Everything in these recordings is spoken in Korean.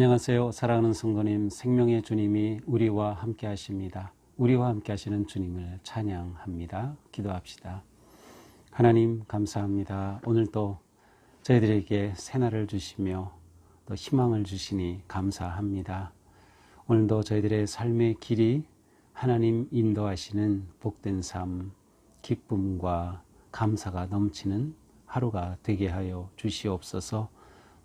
안녕하세요. 사랑하는 성도님, 생명의 주님이 우리와 함께 하십니다. 우리와 함께 하시는 주님을 찬양합니다. 기도합시다. 하나님, 감사합니다. 오늘도 저희들에게 새날을 주시며 또 희망을 주시니 감사합니다. 오늘도 저희들의 삶의 길이 하나님 인도하시는 복된 삶, 기쁨과 감사가 넘치는 하루가 되게 하여 주시옵소서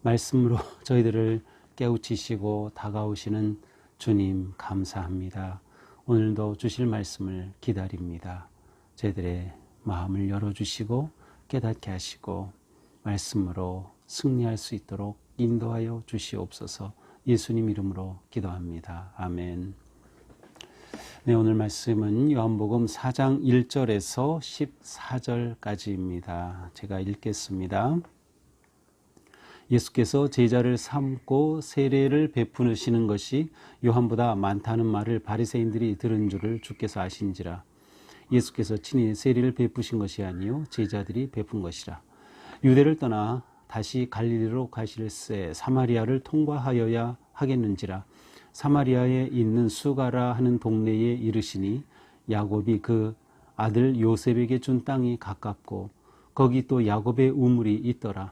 말씀으로 저희들을 깨우치시고 다가오시는 주님 감사합니다. 오늘도 주실 말씀을 기다립니다. 저희들의 마음을 열어주시고 깨닫게 하시고 말씀으로 승리할 수 있도록 인도하여 주시옵소서 예수님 이름으로 기도합니다. 아멘. 네, 오늘 말씀은 요한복음 4장 1절에서 14절까지입니다. 제가 읽겠습니다. 예수께서 제자를 삼고 세례를 베푸시는 것이 요한보다 많다는 말을 바리새인들이 들은 줄을 주께서 아신지라. 예수께서 친히 세례를 베푸신 것이 아니요 제자들이 베푼 것이라. 유대를 떠나 다시 갈릴리로 가실새 사마리아를 통과하여야 하겠는지라. 사마리아에 있는 수가라 하는 동네에 이르시니 야곱이 그 아들 요셉에게 준 땅이 가깝고 거기 또 야곱의 우물이 있더라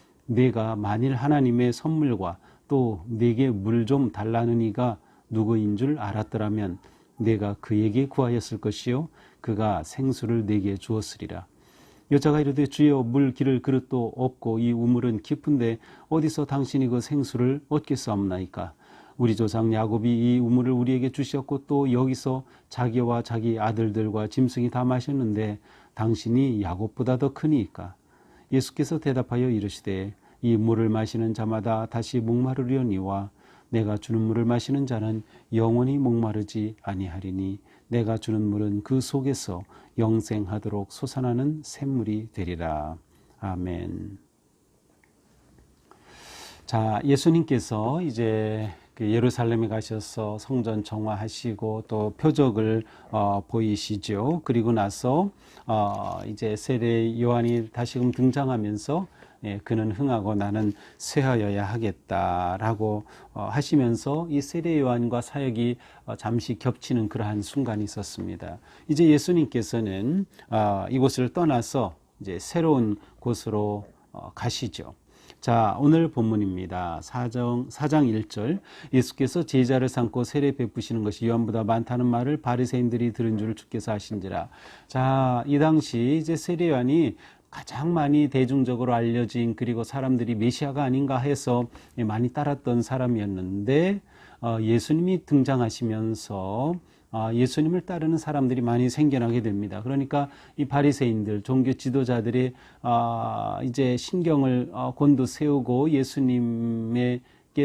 내가 만일 하나님의 선물과 또 내게 물 좀 달라는 이가 누구인 줄 알았더라면 내가 그에게 구하였을 것이요 그가 생수를 내게 주었으리라. 여자가 이르되 주여 물 기를 그릇도 없고 이 우물은 깊은데 어디서 당신이 그 생수를 얻겠사옵나이까 우리 조상 야곱이 이 우물을 우리에게 주셨고 또 여기서 자기와 자기 아들들과 짐승이 다 마셨는데 당신이 야곱보다 더 크니까 예수께서 대답하여 이르시되 이 물을 마시는 자마다 다시 목마르려니와 내가 주는 물을 마시는 자는 영원히 목마르지 아니하리니 내가 주는 물은 그 속에서 영생하도록 솟아나는 샘물이 되리라. 아멘. 자, 예수님께서 이제 그 예루살렘에 가셔서 성전 정화하시고 또 표적을 어, 보이시죠. 그리고 나서 어, 이제 세례 요한이 다시금 등장하면서 예, 그는 흥하고 나는 쇠하여야 하겠다라고 어, 하시면서 이 세례 요한과 사역이 어, 잠시 겹치는 그러한 순간이 있었습니다. 이제 예수님께서는 어, 이곳을 떠나서 이제 새로운 곳으로 어, 가시죠. 자, 오늘 본문입니다. 4장, 4장 1절. 예수께서 제자를 삼고 세례 베푸시는 것이 요한보다 많다는 말을 바리새인들이 들은 줄을 주께서 하신지라. 자, 이 당시 이제 세례 요한이 가장 많이 대중적으로 알려진 그리고 사람들이 메시아가 아닌가 해서 많이 따랐던 사람이었는데 어, 예수님이 등장하시면서 어, 예수님을 따르는 사람들이 많이 생겨나게 됩니다. 그러니까 이 바리새인들 종교 지도자들이 어, 이제 신경을 곤두 세우고 예수님에게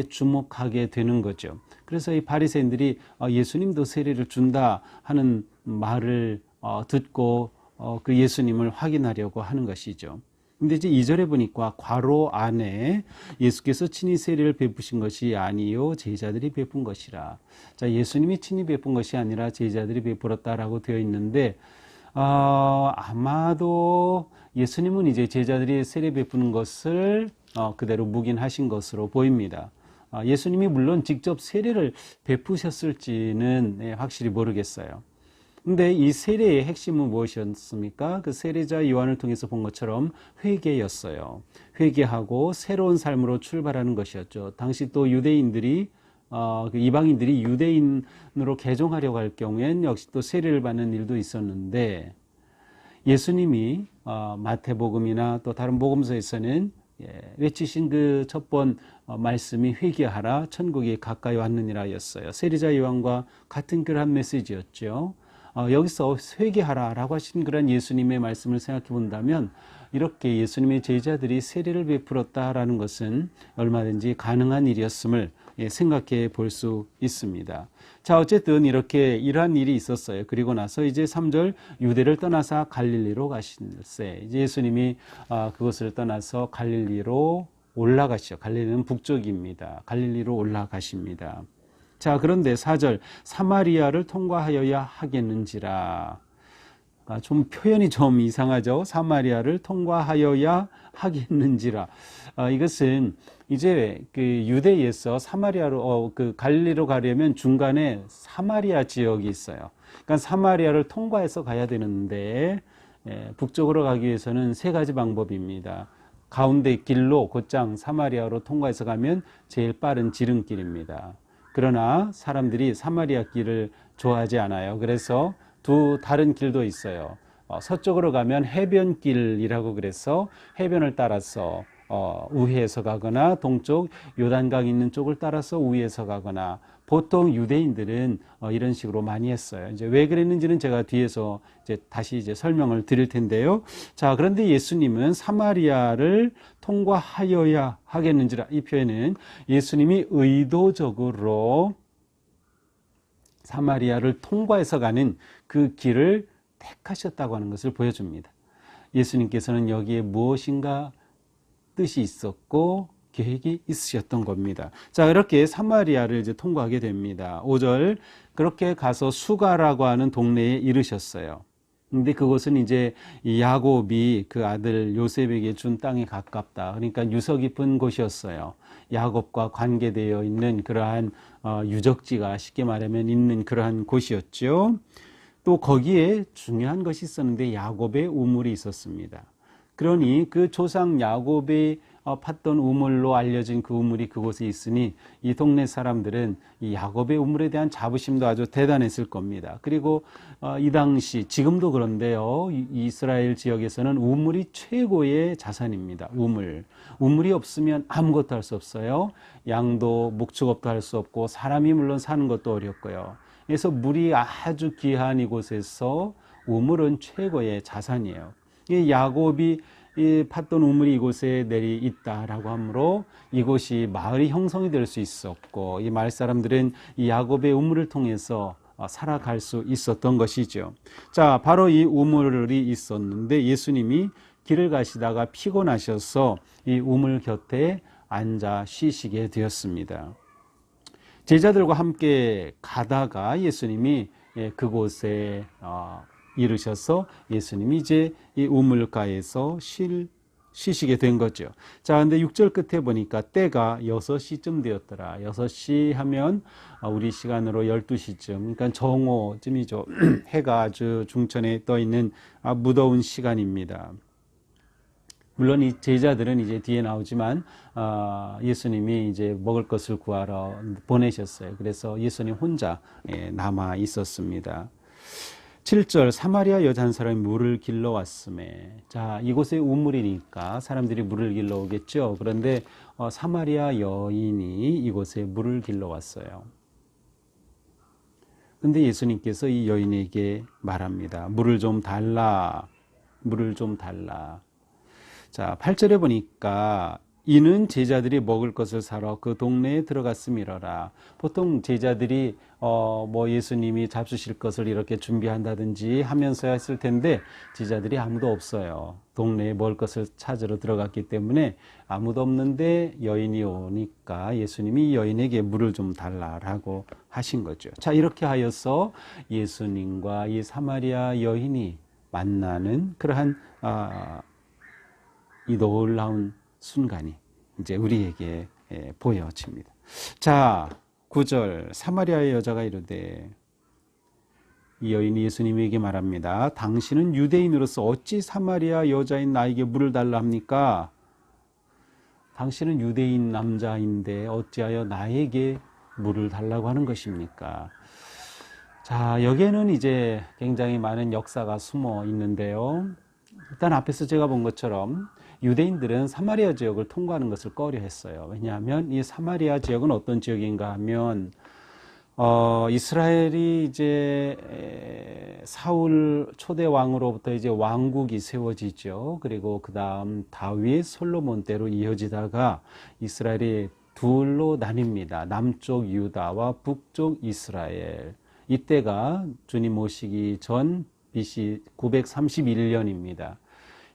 주목하게 되는 거죠. 그래서 이 바리새인들이 예수님도 세례를 준다 하는 말을 듣고 어, 그 예수님을 확인하려고 하는 것이죠. 근데 이제 2절에 보니까 괄호 안에 예수께서 친히 세례를 베푸신 것이 아니요 제자들이 베푼 것이라. 자, 예수님이 친히 베푼 것이 아니라 제자들이 베풀었다라고 되어 있는데 어, 아마도 예수님은 이제 제자들이 세례 베푸는 것을 어, 그대로 묵인하신 것으로 보입니다. 어, 예수님이 물론 직접 세례를 베푸셨을지는 네, 확실히 모르겠어요. 근데 이 세례의 핵심은 무엇이었습니까? 그 세례자 요한을 통해서 본 것처럼 회개였어요. 회개하고 새로운 삶으로 출발하는 것이었죠. 당시 또 유대인들이 어, 그 이방인들이 유대인으로 개종하려고 할 경우엔 역시 또 세례를 받는 일도 있었는데 예수님이 어, 마태복음이나 또 다른 복음서에서는 예, 외치신 그 첫번 어, 말씀이 회개하라 천국이 가까이 왔느니라였어요. 세례자 요한과 같은 그러한 메시지였죠. 어, 여기서 회개하라라고 하신 그런 예수님의 말씀을 생각해 본다면 이렇게 예수님의 제자들이 세례를 베풀었다라는 것은 얼마든지 가능한 일이었음을 예, 생각해 볼 수 있습니다. 자, 어쨌든 이렇게 이러한 일이 있었어요. 그리고 나서 이제 3절 유대를 떠나서 갈릴리로 가신세. 예수님이 아, 그것을 떠나서 갈릴리로 올라가시죠. 갈릴리는 북쪽입니다. 갈릴리로 올라가십니다. 자, 그런데 4절 사마리아를 통과하여야 하겠는지라. 아, 좀 표현이 좀 이상하죠. 사마리아를 통과하여야 하겠는지라. 아, 이것은 이제 그 유대에서 사마리아로 어, 그 갈리로 가려면 중간에 사마리아 지역이 있어요. 그러니까 사마리아를 통과해서 가야 되는데 예, 북쪽으로 가기 위해서는 세 가지 방법입니다. 가운데 길로 곧장 사마리아로 통과해서 가면 제일 빠른 지름길입니다. 그러나 사람들이 사마리아 길을 좋아하지 않아요. 그래서 두 다른 길도 있어요. 어, 서쪽으로 가면 해변길이라고 그래서 해변을 따라서 어, 우회해서 가거나 동쪽 요단강 있는 쪽을 따라서 우회해서 가거나 보통 유대인들은 어, 이런 식으로 많이 했어요. 이제 왜 그랬는지는 제가 뒤에서 이제 다시 이제 설명을 드릴 텐데요. 자, 그런데 예수님은 사마리아를 통과하여야 하겠는지라 이 표현은 예수님이 의도적으로 사마리아를 통과해서 가는 그 길을 택하셨다고 하는 것을 보여줍니다. 예수님께서는 여기에 무엇인가 뜻이 있었고 계획이 있으셨던 겁니다. 자, 이렇게 사마리아를 이제 통과하게 됩니다. 5절 그렇게 가서 수가라고 하는 동네에 이르셨어요. 근데 그것은 이제 야곱이 그 아들 요셉에게 준 땅에 가깝다. 그러니까 유서 깊은 곳이었어요. 야곱과 관계되어 있는 그러한 어, 유적지가 쉽게 말하면 있는 그러한 곳이었죠. 또 거기에 중요한 것이 있었는데 야곱의 우물이 있었습니다. 그러니 그 조상 야곱의 어, 팠던 우물로 알려진 그 우물이 그곳에 있으니 이 동네 사람들은 이 야곱의 우물에 대한 자부심도 아주 대단했을 겁니다. 그리고 어, 이 당시 지금도 그런데요. 이스라엘 지역에서는 우물이 최고의 자산입니다. 우물. 우물이 없으면 아무것도 할 수 없어요. 양도 목축업도 할 수 없고 사람이 물론 사는 것도 어렵고요. 그래서 물이 아주 귀한 이곳에서 우물은 최고의 자산이에요. 이 야곱이 이 팠던 우물이 이곳에 내리 있다라고 하므로 이곳이 마을이 형성이 될 수 있었고 이 마을 사람들은 이 야곱의 우물을 통해서 어, 살아갈 수 있었던 것이죠. 자, 바로 이 우물이 있었는데 예수님이 길을 가시다가 피곤하셔서 이 우물 곁에 앉아 쉬시게 되었습니다. 제자들과 함께 가다가 예수님이 예, 그곳에 어, 이르셔서 예수님이 이제 이 우물가에서 쉴 쉬시게 된 거죠. 자, 근데 6절 끝에 보니까 때가 6시쯤 되었더라. 6시 하면 아, 우리 시간으로 12시쯤, 그러니까 정오쯤이죠. 해가 아주 중천에 떠 있는 아, 무더운 시간입니다. 물론 이 제자들은 이제 뒤에 나오지만 어, 예수님이 이제 먹을 것을 구하러 보내셨어요. 그래서 예수님 혼자 예, 남아 있었습니다. 7절 사마리아 여자 한 사람이 물을 길러 왔음에. 자 이곳에 우물이니까 사람들이 물을 길러 오겠죠. 그런데 어, 사마리아 여인이 이곳에 물을 길러 왔어요. 근데 예수님께서 이 여인에게 말합니다. 물을 좀 달라. 물을 좀 달라. 자 8절에 보니까 이는 제자들이 먹을 것을 사러 그 동네에 들어갔음이러라. 보통 제자들이 어 뭐 예수님이 잡수실 것을 이렇게 준비한다든지 하면서 했을 텐데 제자들이 아무도 없어요. 동네에 먹을 것을 찾으러 들어갔기 때문에 아무도 없는데 여인이 오니까 예수님이 여인에게 물을 좀 달라라고 하신 거죠. 자 이렇게 하여서 예수님과 이 사마리아 여인이 만나는 그러한 아, 이 놀라운 순간이 이제 우리에게 예, 보여집니다. 자, 9절 사마리아의 여자가 이르되 이 여인이 예수님에게 말합니다. 당신은 유대인으로서 어찌 사마리아 여자인 나에게 물을 달라 합니까? 당신은 유대인 남자인데 어찌하여 나에게 물을 달라고 하는 것입니까? 자, 여기에는 이제 굉장히 많은 역사가 숨어 있는데요. 일단 앞에서 제가 본 것처럼 유대인들은 사마리아 지역을 통과하는 것을 꺼려 했어요. 왜냐하면 이 사마리아 지역은 어떤 지역인가 하면 어, 이스라엘이 이제 사울 초대 왕으로부터 이제 왕국이 세워지죠. 그리고 그 다음 다윗 솔로몬 때로 이어지다가 이스라엘이 둘로 나뉩니다. 남쪽 유다와 북쪽 이스라엘. 이때가 주님 오시기 전 BC 931년입니다.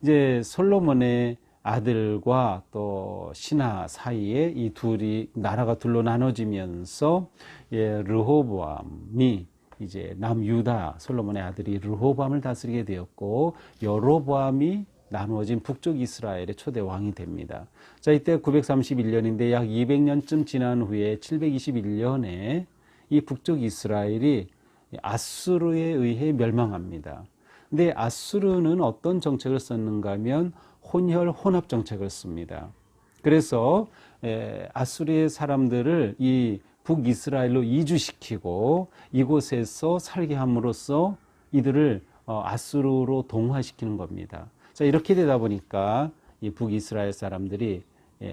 이제 솔로몬의 아들과 또 신하 사이에 이 둘이 나라가 둘로 나눠지면서 예, 르호보암이 이제 남유다 솔로몬의 아들이 르호보암을 다스리게 되었고 여로보암이 나누어진 북쪽 이스라엘의 초대 왕이 됩니다. 자, 이때 931년인데 약 200년쯤 지난 후에 721년에 이 북쪽 이스라엘이 아수르에 의해 멸망합니다. 근데 아수르는 어떤 정책을 썼는가 하면 혼혈 혼합 정책을 씁니다. 그래서 아수르의 사람들을 이 북이스라엘로 이주시키고 이곳에서 살게 함으로써 이들을 어, 아수르로 동화시키는 겁니다. 자, 이렇게 되다 보니까 이 북이스라엘 사람들이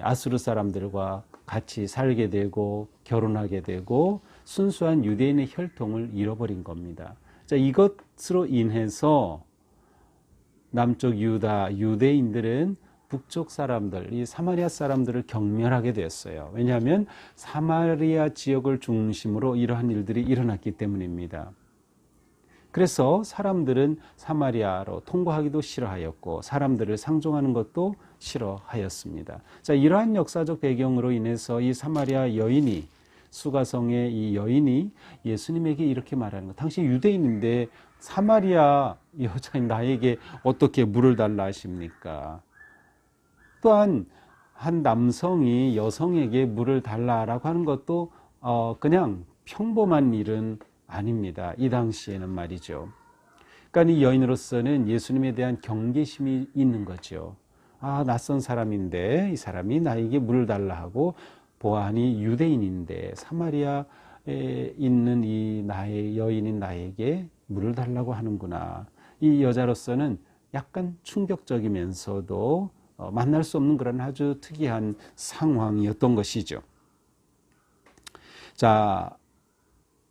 아수르 사람들과 같이 살게 되고 결혼하게 되고 순수한 유대인의 혈통을 잃어버린 겁니다. 자, 이것으로 인해서 남쪽 유다 유대인들은 북쪽 사람들, 이 사마리아 사람들을 경멸하게 되었어요. 왜냐하면 사마리아 지역을 중심으로 이러한 일들이 일어났기 때문입니다. 그래서 사람들은 사마리아로 통과하기도 싫어하였고 사람들을 상종하는 것도 싫어하였습니다. 자, 이러한 역사적 배경으로 인해서 이 사마리아 여인이 수가성의 이 여인이 예수님에게 이렇게 말하는 것. 당신 유대인인데 사마리아 여자인 나에게 어떻게 물을 달라 하십니까? 또한 한 남성이 여성에게 물을 달라라고 하는 것도 어 그냥 평범한 일은 아닙니다. 이 당시에는 말이죠. 그러니까 이 여인으로서는 예수님에 대한 경계심이 있는 거죠. 아, 낯선 사람인데 이 사람이 나에게 물을 달라 하고 보안이 유대인인데 사마리아에 있는 이 나의 여인인 나에게 물을 달라고 하는구나. 이 여자로서는 약간 충격적이면서도 어, 만날 수 없는 그런 아주 특이한 상황이었던 것이죠. 자,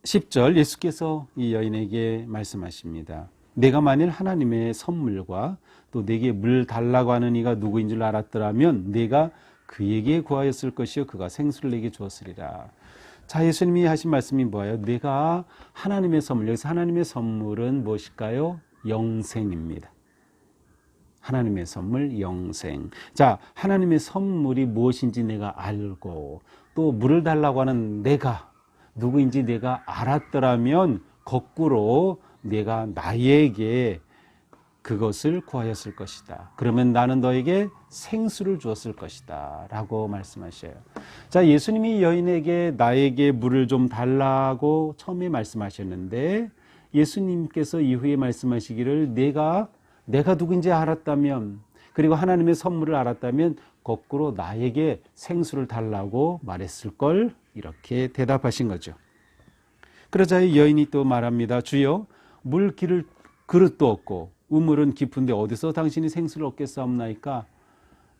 10절 예수께서 이 여인에게 말씀하십니다. 내가 만일 하나님의 선물과 또 내게 물 달라고 하는 이가 누구인 줄 알았더라면 내가 그에게 구하였을 것이요 그가 생수를 내게 주었으리라. 자, 예수님이 하신 말씀이 뭐예요? 내가 하나님의 선물, 여기서 하나님의 선물은 무엇일까요? 영생입니다. 하나님의 선물, 영생. 자, 하나님의 선물이 무엇인지 내가 알고 또 물을 달라고 하는 내가 누구인지 내가 알았더라면 거꾸로 내가 나에게 그것을 구하였을 것이다. 그러면 나는 너에게 생수를 주었을 것이다. 라고 말씀하셔요. 자, 예수님이 여인에게 나에게 물을 좀 달라고 처음에 말씀하셨는데 예수님께서 이후에 말씀하시기를 내가 내가 누군지 알았다면 그리고 하나님의 선물을 알았다면 거꾸로 나에게 생수를 달라고 말했을 걸 이렇게 대답하신 거죠. 그러자 여인이 또 말합니다. 주여 물 기를 그릇도 없고 우물은 깊은데 어디서 당신이 생수를 얻겠사옵나이까?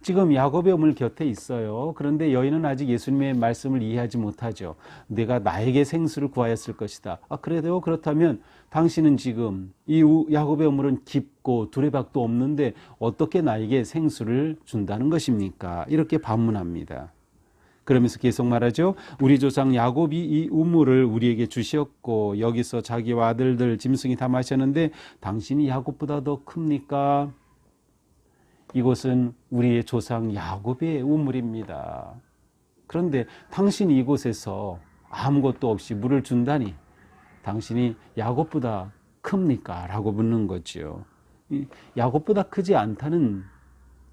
지금 야곱의 우물 곁에 있어요. 그런데 여인은 아직 예수님의 말씀을 이해하지 못하죠. 내가 나에게 생수를 구하였을 것이다. 아, 그래도 그렇다면 당신은 지금 이 야곱의 우물은 깊고 두레박도 없는데 어떻게 나에게 생수를 준다는 것입니까? 이렇게 반문합니다. 그러면서 계속 말하죠. 우리 조상 야곱이 이 우물을 우리에게 주셨고 여기서 자기와 아들들 짐승이 다 마셨는데 당신이 야곱보다 더 큽니까? 이곳은 우리의 조상 야곱의 우물입니다. 그런데 당신이 이곳에서 아무것도 없이 물을 준다니 당신이 야곱보다 큽니까? 라고 묻는 거죠. 야곱보다 크지 않다는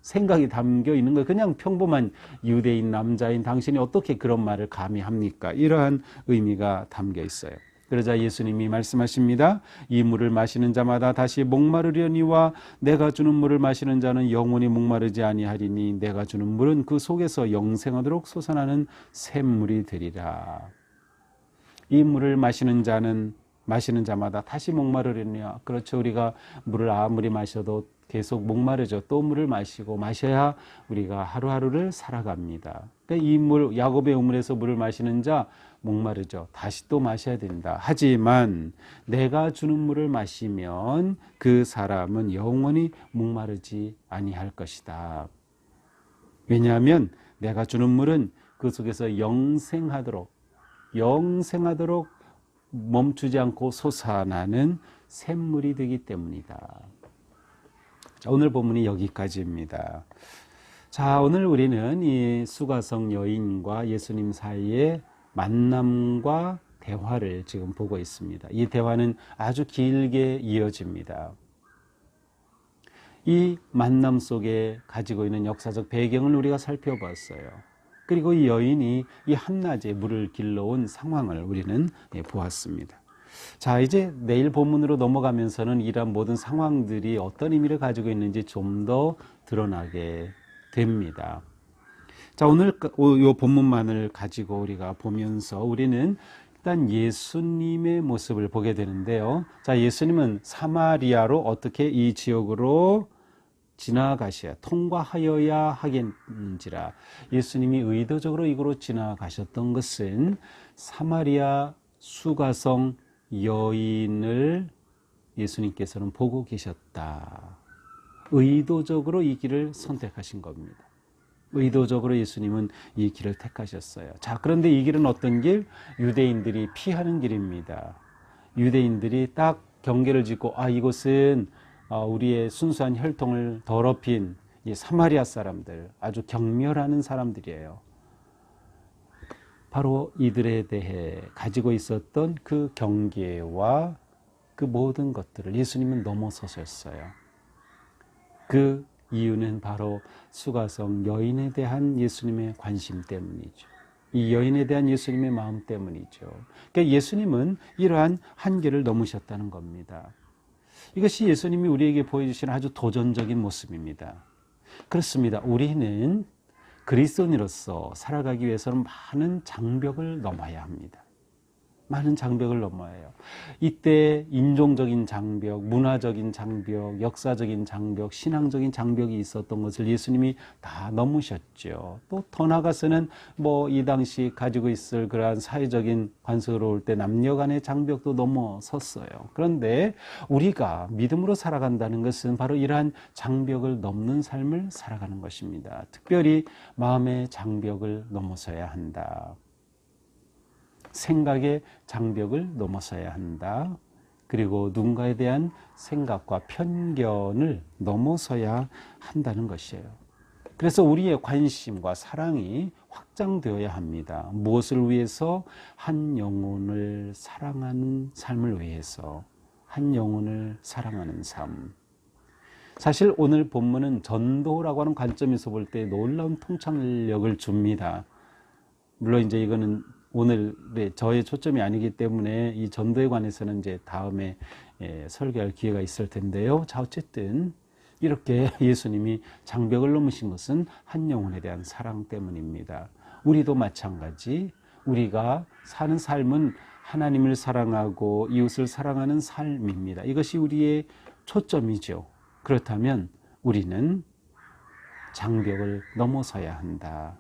생각이 담겨 있는 거예요. 그냥 평범한 유대인 남자인 당신이 어떻게 그런 말을 감히 합니까? 이러한 의미가 담겨 있어요. 그러자 예수님이 말씀하십니다. 이 물을 마시는 자마다 다시 목마르려니와 내가 주는 물을 마시는 자는 영원히 목마르지 아니하리니 내가 주는 물은 그 속에서 영생하도록 솟아나는 샘물이 되리라. 이 물을 마시는 자는 마시는 자마다 다시 목마르려니와 그렇죠. 우리가 물을 아무리 마셔도 계속 목마르죠. 또 물을 마시고 마셔야 우리가 하루하루를 살아갑니다. 그러니까 이 물, 야곱의 우물에서 물을 마시는 자 목마르죠. 다시 또 마셔야 된다. 하지만 내가 주는 물을 마시면 그 사람은 영원히 목마르지 아니할 것이다. 왜냐하면 내가 주는 물은 그 속에서 영생하도록 영생하도록 멈추지 않고 솟아나는 샘물이 되기 때문이다. 자, 오늘 본문이 여기까지입니다. 자, 오늘 우리는 이 수가성 여인과 예수님 사이의 만남과 대화를 지금 보고 있습니다. 이 대화는 아주 길게 이어집니다. 이 만남 속에 가지고 있는 역사적 배경을 우리가 살펴봤어요. 그리고 이 여인이 이 한낮에 물을 길러온 상황을 우리는 예, 보았습니다. 자, 이제 내일 본문으로 넘어가면서는 이러한 모든 상황들이 어떤 의미를 가지고 있는지 좀 더 드러나게 됩니다. 자, 오늘 이 본문만을 가지고 우리가 보면서 우리는 일단 예수님의 모습을 보게 되는데요. 자, 예수님은 사마리아로 어떻게 이 지역으로 지나가셔야 통과하여야 하겠는지라 예수님이 의도적으로 이곳으로 지나가셨던 것은 사마리아 수가성 여인을 예수님께서는 보고 계셨다. 의도적으로 이 길을 선택하신 겁니다. 의도적으로 예수님은 이 길을 택하셨어요. 자, 그런데 이 길은 어떤 길? 유대인들이 피하는 길입니다. 유대인들이 딱 경계를 짓고, 아, 이곳은 어, 우리의 순수한 혈통을 더럽힌 이 사마리아 사람들, 아주 경멸하는 사람들이에요. 바로 이들에 대해 가지고 있었던 그 경계와 그 모든 것들을 예수님은 넘어서셨어요. 그 이유는 바로 수가성 여인에 대한 예수님의 관심 때문이죠. 이 여인에 대한 예수님의 마음 때문이죠. 그러니까 예수님은 이러한 한계를 넘으셨다는 겁니다. 이것이 예수님이 우리에게 보여주시는 아주 도전적인 모습입니다. 그렇습니다. 우리는 그리스도인으로서 살아가기 위해서는 많은 장벽을 넘어야 합니다. 많은 장벽을 넘어야 해요. 이때 인종적인 장벽, 문화적인 장벽, 역사적인 장벽, 신앙적인 장벽이 있었던 것을 예수님이 다 넘으셨죠. 또 더 나아가서는 뭐 이 당시 가지고 있을 그러한 사회적인 관습으로 올 때 남녀 간의 장벽도 넘어섰어요. 그런데 우리가 믿음으로 살아간다는 것은 바로 이러한 장벽을 넘는 삶을 살아가는 것입니다. 특별히 마음의 장벽을 넘어서야 한다. 생각의 장벽을 넘어서야 한다. 그리고 누군가에 대한 생각과 편견을 넘어서야 한다는 것이에요. 그래서 우리의 관심과 사랑이 확장되어야 합니다. 무엇을 위해서? 한 영혼을 사랑하는 삶을 위해서. 한 영혼을 사랑하는 삶. 사실 오늘 본문은 전도라고 하는 관점에서 볼 때 놀라운 통찰력을 줍니다. 물론 이제 이거는 오늘 네, 저의 초점이 아니기 때문에 이 전도에 관해서는 이제 다음에 예, 설교할 기회가 있을 텐데요. 자, 어쨌든 이렇게 예수님이 장벽을 넘으신 것은 한 영혼에 대한 사랑 때문입니다. 우리도 마찬가지. 우리가 사는 삶은 하나님을 사랑하고 이웃을 사랑하는 삶입니다. 이것이 우리의 초점이죠. 그렇다면 우리는 장벽을 넘어서야 한다.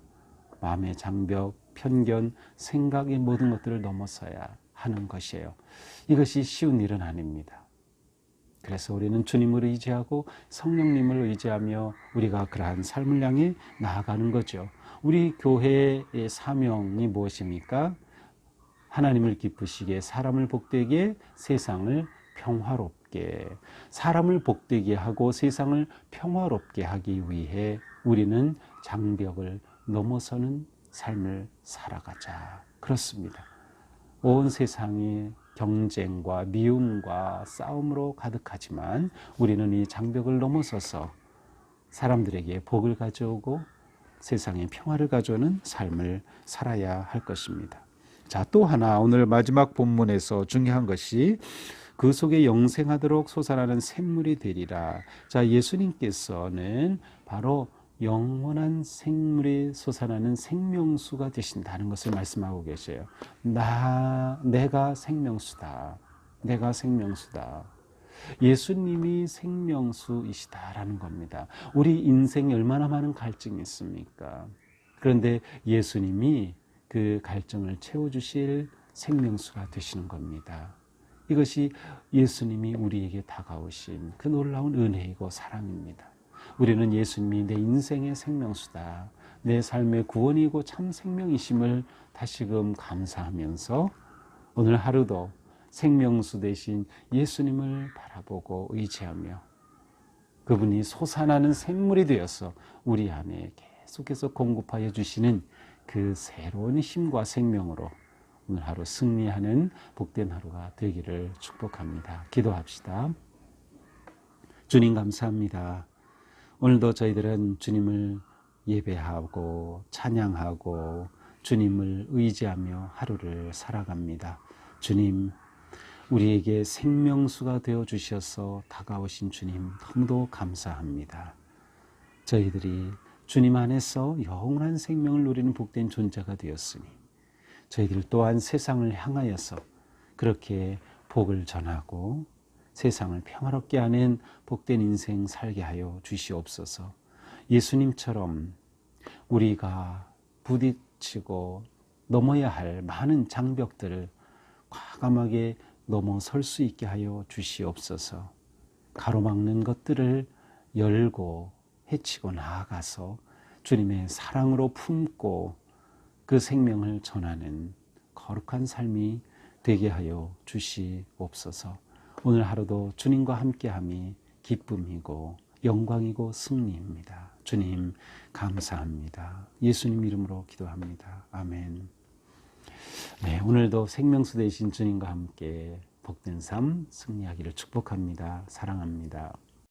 마음의 장벽, 편견, 생각의 모든 것들을 넘어서야 하는 것이에요. 이것이 쉬운 일은 아닙니다. 그래서 우리는 주님을 의지하고 성령님을 의지하며 우리가 그러한 삶을 향해 나아가는 거죠. 우리 교회의 사명이 무엇입니까? 하나님을 기쁘시게 사람을 복되게 세상을 평화롭게 사람을 복되게 하고 세상을 평화롭게 하기 위해 우리는 장벽을 넘어서는 삶을 살아가자. 그렇습니다. 온 세상이 경쟁과 미움과 싸움으로 가득하지만 우리는 이 장벽을 넘어서서 사람들에게 복을 가져오고 세상에 평화를 가져오는 삶을 살아야 할 것입니다. 자, 또 하나 오늘 마지막 본문에서 중요한 것이 그 속에 영생하도록 솟아나는 샘물이 되리라. 자, 예수님께서는 바로 영원한 생물이 솟아나는 생명수가 되신다는 것을 말씀하고 계세요. 나, 내가 생명수다. 내가 생명수다. 예수님이 생명수이시다라는 겁니다. 우리 인생에 얼마나 많은 갈증이 있습니까? 그런데 예수님이 그 갈증을 채워주실 생명수가 되시는 겁니다. 이것이 예수님이 우리에게 다가오신 그 놀라운 은혜이고 사랑입니다. 우리는 예수님이 내 인생의 생명수다. 내 삶의 구원이고 참 생명이심을 다시금 감사하면서 오늘 하루도 생명수 대신 예수님을 바라보고 의지하며 그분이 솟아나는 생물이 되어서 우리 안에 계속해서 공급하여 주시는 그 새로운 힘과 생명으로 오늘 하루 승리하는 복된 하루가 되기를 축복합니다. 기도합시다. 주님 감사합니다. 오늘도 저희들은 주님을 예배하고 찬양하고 주님을 의지하며 하루를 살아갑니다. 주님, 우리에게 생명수가 되어 주셔서 다가오신 주님 너무도 감사합니다. 저희들이 주님 안에서 영원한 생명을 누리는 복된 존재가 되었으니 저희들 또한 세상을 향하여서 그렇게 복을 전하고 세상을 평화롭게 하는 복된 인생 살게 하여 주시옵소서. 예수님처럼 우리가 부딪히고 넘어야 할 많은 장벽들을 과감하게 넘어설 수 있게 하여 주시옵소서. 가로막는 것들을 열고 해치고 나아가서 주님의 사랑으로 품고 그 생명을 전하는 거룩한 삶이 되게 하여 주시옵소서. 오늘 하루도 주님과 함께함이 기쁨이고 영광이고 승리입니다. 주님 감사합니다. 예수님 이름으로 기도합니다. 아멘. 네, 오늘도 생명수 되신 주님과 함께 복된 삶 승리하기를 축복합니다. 사랑합니다.